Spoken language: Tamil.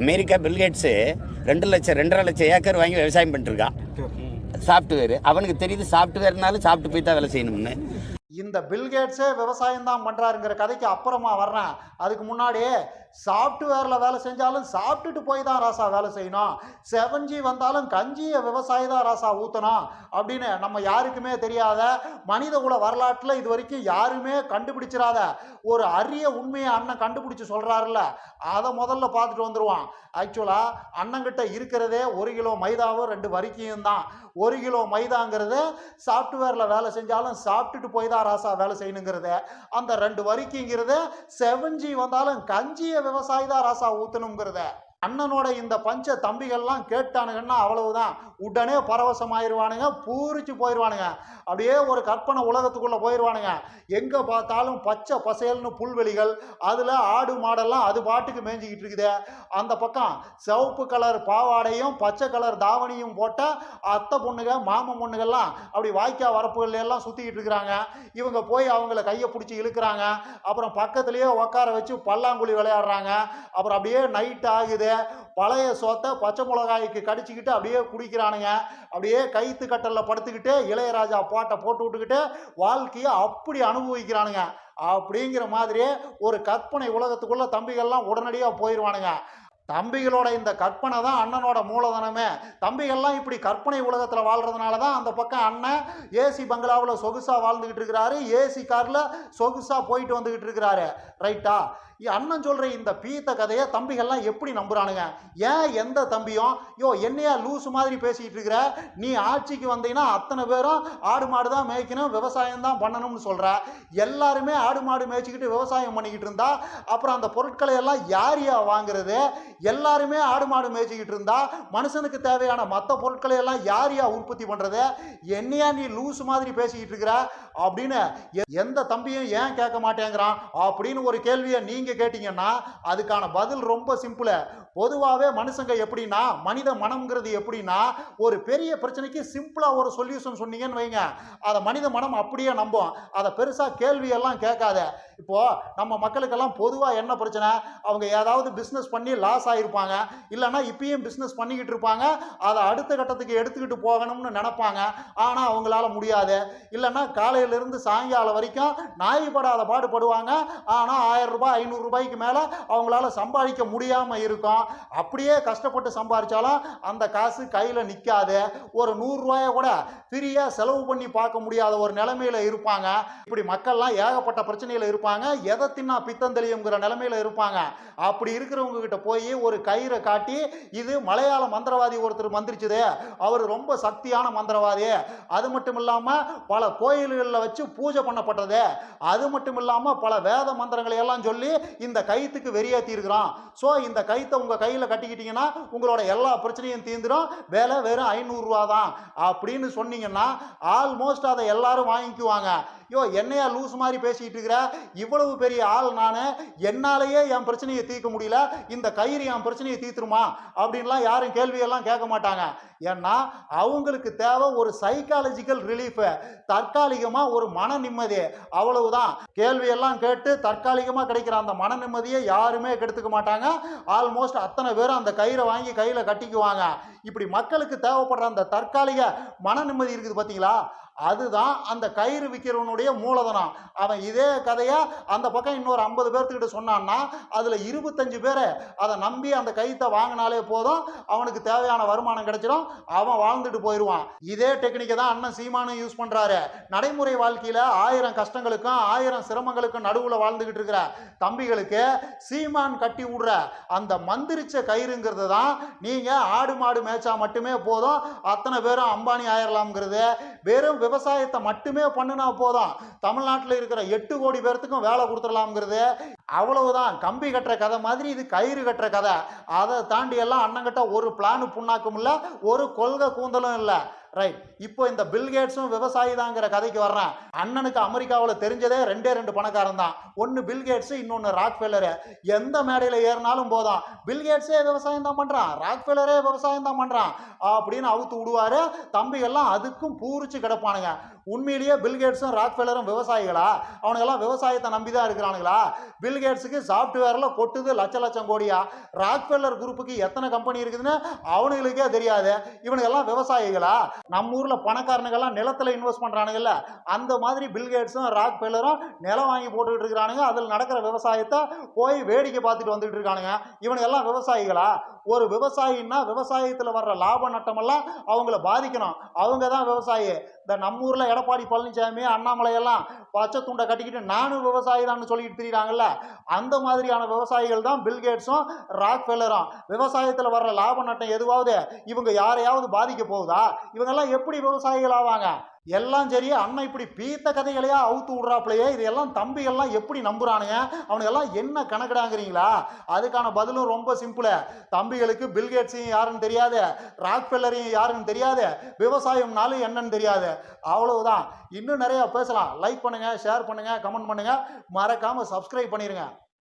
அமெரிக்கா பில்கேட்ஸு ரெண்டு லட்சம் ரெண்டரை லட்சம் ஏக்கர் வாங்கி விவசாயம் பண்ணிட்டுருக்கான் சாஃப்ட்வேர். அவனுக்கு தெரியுது சாஃப்ட்வேர்னாலும் சாப்பிட்டு போய் தான் வேலை செய்யணும்னு. இந்த பில்கேட்ஸே விவசாயம் தான் பண்ணுறாருங்கிற கதைக்கு அப்புறமா வர்றேன். அதுக்கு முன்னாடியே சாஃப்ட்வேரில் வேலை செஞ்சாலும் சாப்பிட்டுட்டு போய் தான் ராசா வேலை செய்யணும். செவன் ஜி வந்தாலும் கஞ்சியை விவசாயி தான் ராசா ஊற்றணும் அப்படின்னு நம்ம யாருக்குமே தெரியாத மனித குல வரலாற்றில் இது வரைக்கும் யாருமே கண்டுபிடிச்சிடாத ஒரு அரிய உண்மையை அண்ணன் கண்டுபிடிச்சு சொல்கிறாருல்ல அதை முதல்ல பார்த்துட்டு வந்துடுவான் ஆக்சுவலாக அண்ணங்கிட்ட இருக்கிறதே ஒரு கிலோ மைதாவும் ரெண்டு வரிக்கையும் தான். ஒரு கிலோ மைதாங்கிறது சாஃப்ட்வேரில் வேலை செஞ்சாலும் சாப்பிட்டுட்டு போய் தான் ராசா வேலை செய்யணுங்கிறது. அந்த ரெண்டு வரிக்கைங்கிறது செவஞ்சி வந்தாலும் கஞ்சியை விவசாயி தான் ராசா ஊற்றணுங்கிறத அண்ணனோட இந்த பஞ்ச தம்பிகள்லாம் கேட்டானுங்கன்னா அவ்வளவுதான். உடனே பரவசமாயிருவானுங்க பூரிச்சு போயிடுவானுங்க அப்படியே ஒரு கற்பனை உலகத்துக்குள்ளே போயிடுவானுங்க எங்கே பார்த்தாலும் பச்சை பசேல்னு புல்வெளிகள் அதில் ஆடு மாடெல்லாம் அது பாட்டுக்கு மேய்ஞ்சிக்கிட்டு இருக்குது. அந்த பக்கம் சிவப்பு கலர் பாவாடையும் பச்சை கலர் தாவணியும் போட்டால் அத்தை பொண்ணுங்க மாமன் பொண்ணுகள்லாம் அப்படி வாய்க்கா வரப்புகள் எல்லாம் சுற்றிக்கிட்டு இருக்கிறாங்க. இவங்க போய் அவங்கள கையை பிடிச்சி இழுக்கிறாங்க. அப்புறம் பக்கத்துலேயே உட்கார வச்சு பல்லாங்குழி விளையாடுறாங்க. அப்புறம் அப்படியே நைட் ஆகுது. பழைய சோத்தை பச்சை மிளகாய்க்கு கடிச்சிக்கிட்டு அப்படியே குடிக்கிறானுங்க. அப்படியே கைத்து கட்டலில் படுத்துக்கிட்டு இளையராஜா பாட்டை போட்டு விட்டுக்கிட்டு வாழ்க்கையை அப்படி அனுபவிக்கிறானுங்க. அப்படிங்கிற மாதிரியே ஒரு கற்பனை உலகத்துக்குள்ளே தம்பிகள்லாம் உடனடியாக போயிடுவானுங்க தம்பிகளோட இந்த கற்பனை தான் அண்ணனோட மூலதனமே. தம்பிகள்லாம் இப்படி கற்பனை உலகத்தில் வாழ்கிறதுனால தான் அந்த பக்கம் அண்ணன் ஏசி பங்களாவில் சொகுசாக வாழ்ந்துக்கிட்டு இருக்கிறாரு. ஏசி காரில் சொகுசாக போயிட்டு வந்துக்கிட்டு இருக்கிறாரு. ரைட்டா? அண்ணன் சொல்கிற இந்த பீத்த கதையை தம்பிகள்லாம் எப்படி நம்புகிறானுங்க ஏன் எந்த தம்பியும் யோ என்னையா லூசு மாதிரி பேசிக்கிட்டு இருக்கிற? நீ ஆட்சிக்கு வந்தீங்கன்னா அத்தனை பேரும் ஆடு மாடு தான் மேய்க்கணும் விவசாயம் தான் பண்ணணும்னு சொல்கிற எல்லாருமே ஆடு மாடு மேய்ச்சிக்கிட்டு விவசாயம் பண்ணிக்கிட்டு இருந்தா அப்புறம் அந்த பொருட்களை எல்லாம் யார் யா வாங்குறது? எல்லாருமே ஆடு மாடு மேய்ச்சிக்கிட்டு இருந்தா மனுஷனுக்கு தேவையான மற்ற பொருட்களை எல்லாம் யார் யா உற்பத்தி பண்ணுறது என்னையா நீ லூஸ் மாதிரி பேசிக்கிட்டு இருக்கிற அப்படின்னு எந்த தம்பியும் ஏன் கேட்க மாட்டேங்கிறான் அப்படின்னு ஒரு கேள்வியை நீங்க கேட்டீங்கன்னா அதுக்கான பதில் ரொம்ப சிம்பிள் பொதுவாகவே மனுஷங்க எப்படின்னா மனித மனம்ங்கிறது எப்படின்னா ஒரு பெரிய பிரச்சனைக்கு சிம்பிளாக ஒரு சொல்யூஷன் சொன்னீங்கன்னு வைங்க. அதை மனித மனம் அப்படியே நம்பும். அதை பெருசாக கேள்வியெல்லாம் கேட்காத. இப்போ நம்ம மக்களுக்கெல்லாம் பொதுவாக என்ன பிரச்சனை? அவங்க ஏதாவது பிஸ்னஸ் பண்ணி லாஸ் ஆகிருப்பாங்க இல்லைன்னா இப்பயும் பிஸ்னஸ் பண்ணிக்கிட்டு இருப்பாங்க. அதை அடுத்த கட்டத்துக்கு எடுத்துக்கிட்டு போகணும்னு நினப்பாங்க. ஆனால் அவங்களால முடியாது. இல்லைன்னா காலையிலேருந்து சாயங்காலம் வரைக்கும் நாய் படாத பாடுபடுவாங்க. ஆனால் ஆயிரம் ரூபாய் ஐநூறுரூபாய்க்கு மேலே அவங்களால சம்பாதிக்க முடியாமல் இருக்கும். அப்படியே கஷ்டப்பட்டு சம்பாதிச்சாலும் அந்த காசு கையில் நிற்காது ஒரு நூறுரூவாயை கூட ஃப்ரீயாக செலவு பண்ணி பார்க்க முடியாத ஒரு நிலைமையில் இருப்பாங்க. இப்படி மக்கள்லாம் ஏகப்பட்ட பிரச்சனையில் இருப்பாங்க. எதை தின்னா பித்தந்தெளியுங்கிற நிலமையில இருப்பாங்க. அப்படி இருக்கிறவங்க கிட்ட போய் ஒரு கயிறை காட்டி இது மலையாள மந்திரவாதி ஒருத்தர் மந்திரிச்சது அவர் ரொம்ப சக்தியான மந்திரவாதி அது மட்டும் இல்லாமல் பல கோயில்களில் வச்சு பூஜை பண்ணப்பட்டது. அது மட்டும் இல்லாமல் பல வேத மந்திரங்களை எல்லாம் சொல்லி இந்த கைத்துக்கு வெறியாத்திருக்கிறான் ஸோ இந்த கைத்தை உங்கள் கையில் கட்டிக்கிட்டீங்கன்னா உங்களோட எல்லா பிரச்சனையும் தீர்ந்துடும் விலை வெறும் ஐநூறுரூவா தான் அப்படின்னு சொன்னீங்கன்னா ஆல்மோஸ்ட் அதை எல்லாரும் வாங்கிக்குவாங்க. யோ என்னையா லூஸ் மாதிரி பேசிக்கிட்டு இருக்கிற? இவ்வளவு பெரிய ஆள் நான். என்னாலேயே என் பிரச்சனையை தீர்க்க முடியல. இந்த கயிறு என் பிரச்சனையை தீர்த்துருமா? அப்படின்லாம் யாரும் கேள்வியெல்லாம் கேட்க மாட்டாங்க. ஏன்னா அவங்களுக்கு தேவை ஒரு சைக்காலஜிக்கல் ரிலீஃபு தற்காலிகமாக ஒரு மன நிம்மதி. அவ்வளவுதான். கேள்வியெல்லாம் கேட்டு தற்காலிகமாக கிடைக்கிற அந்த மன நிம்மதியை யாருமே கெடுத்துக்க மாட்டாங்க. ஆல்மோஸ்ட் அத்தனை பேரும் அந்த கயிறை வாங்கி கையில் கட்டிக்குவாங்க. இப்படி மக்களுக்கு தேவைப்படுற அந்த தற்காலிக மன நிம்மதி இருக்குது பார்த்தீங்களா அதுதான் அந்த கயிறு விற்கிறவனுடைய மூலதனம். அவன் இதே கதையை அந்த பக்கம் இன்னொரு ஐம்பது பேர்த்துக்கிட்ட சொன்னான்னா அதில் இருபத்தஞ்சு பேரை அதை நம்பி அந்த கயித்தை வாங்கினாலே போதும் அவனுக்கு தேவையான வருமானம் கிடைச்சிடும் அவன் வாழ்ந்துட்டு போயிடுவான் இதே டெக்னிக்கை தான் அண்ணன் சீமானும் யூஸ் பண்ணுறாரு நடைமுறை வாழ்க்கையில் ஆயிரம் கஷ்டங்களுக்கும் ஆயிரம் சிரமங்களுக்கும் நடுவில் வாழ்ந்துக்கிட்டு இருக்கிற தம்பிகளுக்கு சீமான் கட்டி விடுற அந்த மந்திரிச்ச கயிறுங்கிறது தான் நீங்கள் ஆடு மாடு மேய்ச்சா மட்டுமே போதும் அத்தனை பேரும் அம்பானி ஆயிரலாம்ங்கிறது. வெறும் விவசாயத்தை மட்டுமே பண்ணுனா போதும். தமிழ்நாட்டில் இருக்கிற எட்டு கோடி பேர்த்துக்கும் வேலை கொடுத்துடலாம்ங்கிறது அவ்வளவுதான். கம்பி கட்டுற கதை மாதிரி இது கயிறு கட்டுற கதை. அதை தாண்டி எல்லாம் அண்ணங்கிட்ட ஒரு பிளானு புண்ணாக்கும் இல்லை ஒரு கொள்கை கூந்தலும் இல்லை. ரைட் இப்போ இந்த பில்கேட்ஸும் விவசாயி தாங்கிற கதைக்கு வர்றேன். அண்ணனுக்கு அமெரிக்காவில் தெரிஞ்சதே ரெண்டே ரெண்டு பணக்காரன் தான். ஒன்று பில்கேட்ஸு இன்னொன்று ராக்ஃபெல்லரு எந்த மேடையில் ஏறினாலும் போதும். பில்கேட்ஸே விவசாயம் தான் பண்ணுறான் ராக்ஃபெல்லரே விவசாயம் தான் பண்ணுறான் அப்படின்னு அவுத்து விடுவாரு. தம்பிகள்லாம் அதுக்கும் பூரிச்சு கிடப்பானுங்க. உண்மையிலேயே பில்கேட்ஸும் ராக்ஃபெல்லரும் விவசாயிகளா? அவனுங்கெல்லாம் விவசாயத்தை நம்பி தான் இருக்கிறானுங்களா? பில் பில் கேட்ஸுக்கு சாஃப்ட்வேரில் கொட்டுது லட்ச லட்சம் கோடியா. ராக்ஃபெல்லர் குரூப்புக்கு எத்தனை கம்பெனி இருக்குதுன்னு அவனுங்களுக்கே தெரியாது. இவனுங்கெல்லாம் விவசாயிகளா? நம்ம ஊரில் பணக்காரனுங்கெல்லாம் நிலத்தில் இன்வெஸ்ட் பண்ணுறானுங்கல்ல அந்த மாதிரி பில்கேட்ஸும் ராக்ஃபெல்லரும் நிலம் வாங்கி போட்டுக்கிட்டு இருக்கிறானுங்க. அதில் நடக்கிற விவசாயத்தை போய் வேடிக்கை பார்த்துட்டு வந்துட்டு இருக்கானுங்க. இவனுங்கெல்லாம் விவசாயிகளா? ஒரு விவசாயின்னா விவசாயத்தில் வர்ற லாப நட்டமெல்லாம் அவங்கள பாதிக்கணும். அவங்க தான் விவசாயி. இந்த நம்ம ஊரில் எடப்பாடி பழனிசாமி அண்ணாமலையெல்லாம் பச்சை துண்டை கட்டிக்கிட்டு நானும் விவசாயி தான் சொல்லிட்டு திரியிறாங்கல்ல. அந்த மாதிரியான விவசாயிகள் தான் பில்கேட்ஸும் ராக்ஃபெல்லரும். விவசாயத்தில் வர்ற லாப நட்டம் எதுவாவது இவங்க யாரையாவது பாதிக்க போகுதா? இவங்கெல்லாம் எப்படி விவசாயிகள் ஆவாங்க? எல்லாம் சரி அண்ணன் இப்படி பீத்த கதைகளையா அவுத்து விட்றாப்புலையே இதெல்லாம் தம்பிகள்லாம் எப்படி நம்புறானுங்க? அவனுக்கெல்லாம் என்ன கணக்கிடாங்கிறீங்களா? அதுக்கான பதிலும் ரொம்ப சிம்பிளு. தம்பிகளுக்கு பில்கேட்ஸையும் யாருன்னு தெரியாது ராக்ஃபெல்லரையும் யாருன்னு தெரியாது விவசாயம்னாலும் என்னன்னு தெரியாது. அவ்வளவுதான். இன்னும் நிறையா பேசலாம். லைக் பண்ணுங்கள் ஷேர் பண்ணுங்கள் கமெண்ட் பண்ணுங்கள் மறக்காமல் சப்ஸ்கிரைப் பண்ணிடுங்க